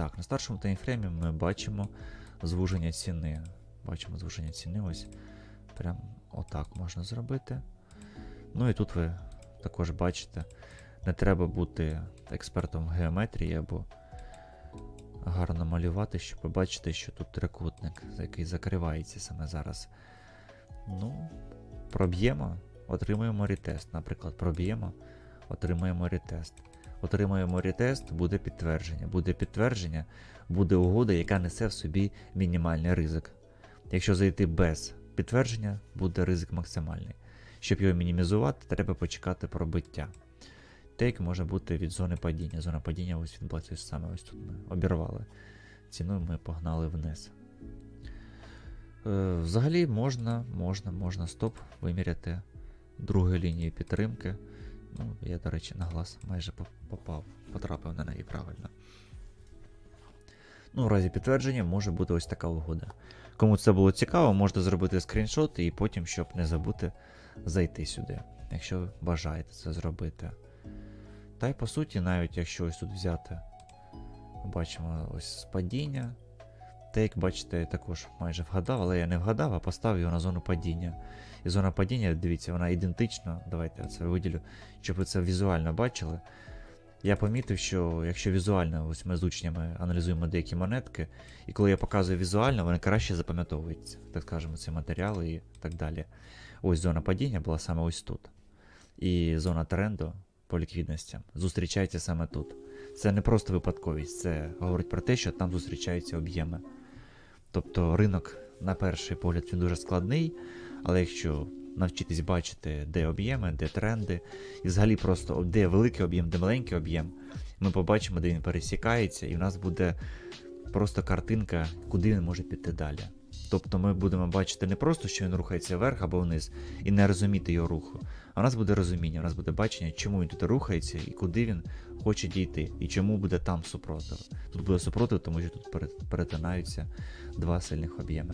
Так, на старшому таймфреймі ми бачимо звуження ціни. Бачимо звуження ціни. Ось прям отак можна зробити. Ну і тут ви також бачите, не треба бути експертом в геометрії або гарно малювати, щоб побачити, що тут трикутник, який закривається саме зараз. Ну, проб'ємо, отримуємо ретест. Наприклад, проб'ємо, отримуємо ретест. Отримуємо ретест, буде підтвердження. Буде підтвердження, буде угода, яка несе в собі мінімальний ризик. Якщо зайти без підтвердження, буде ризик максимальний. Щоб його мінімізувати, треба почекати пробиття. Тейк може бути від зони падіння. Зона падіння ось відбувається саме ось тут ми обірвали. Ціну ми погнали вниз. Е, взагалі можна, можна, можна стоп виміряти другої лінії підтримки. Ну, я, до речі, на глаз майже попав, потрапив на неї правильно. Ну, в разі підтвердження може бути ось така угода. Кому це було цікаво, можете зробити скріншот і потім, щоб не забути, зайти сюди, якщо бажаєте це зробити. Та й по суті, навіть якщо ось тут взяти, бачимо ось падіння. Тейк, бачите, я також майже вгадав, але я не вгадав, а поставив його на зону падіння. І зона падіння, дивіться, вона ідентична. Давайте я це виділю, щоб ви це візуально бачили. Я помітив, що якщо візуально, ось ми з учнями аналізуємо деякі монетки, і коли я показую візуально, вони краще запам'ятовуються, так скажемо, ці матеріали і так далі. Ось зона падіння була саме ось тут. І зона тренду по ліквідностям зустрічається саме тут. Це не просто випадковість, це говорить про те, що там зустрічаються об'єми. Тобто ринок, на перший погляд, він дуже складний, але якщо навчитись бачити, де об'єми, де тренди, і взагалі просто де великий об'єм, де маленький об'єм, ми побачимо, де він пересікається, і в нас буде просто картинка, куди він може піти далі. Тобто ми будемо бачити не просто, що він рухається вверх або вниз, і не розуміти його руху, а у нас буде розуміння, у нас буде бачення, чому він тут рухається і куди він хоче дійти, і чому буде там супротив. Тут буде супротив, тому що тут пере- перетинаються два сильних об'єми.